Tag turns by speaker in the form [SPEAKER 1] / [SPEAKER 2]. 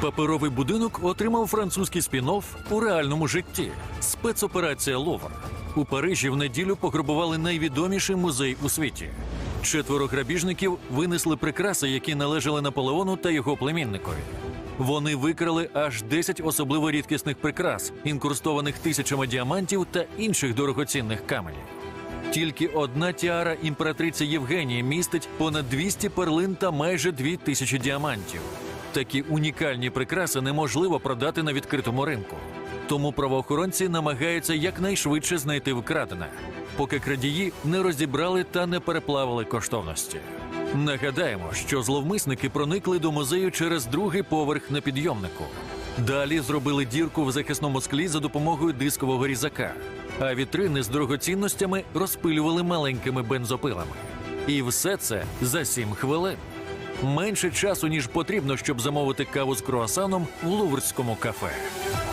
[SPEAKER 1] Паперовий будинок отримав французький спін-офф у реальному житті. Спецоперація Ловр. У Парижі в неділю пограбували найвідоміший музей у світі. Четверо грабіжників винесли прикраси, які належали Наполеону та його племінникові. Вони викрали аж 10 особливо рідкісних прикрас, інкрустованих тисячами діамантів та інших дорогоцінних каменів. Тільки одна тіара імператриці Євгенії містить понад 200 перлин та майже 2000 діамантів. Такі унікальні прикраси неможливо продати на відкритому ринку. Тому правоохоронці намагаються якнайшвидше знайти вкрадене, поки крадії не розібрали та не переплавили коштовності. Нагадаємо, що зловмисники проникли до музею через другий поверх на підйомнику. Далі зробили дірку в захисному склі за допомогою дискового різака, а вітрини з дорогоцінностями розпилювали маленькими бензопилами. І все це за 7 хвилин. Менше часу, ніж потрібно, щоб замовити каву з круасаном в луврському кафе.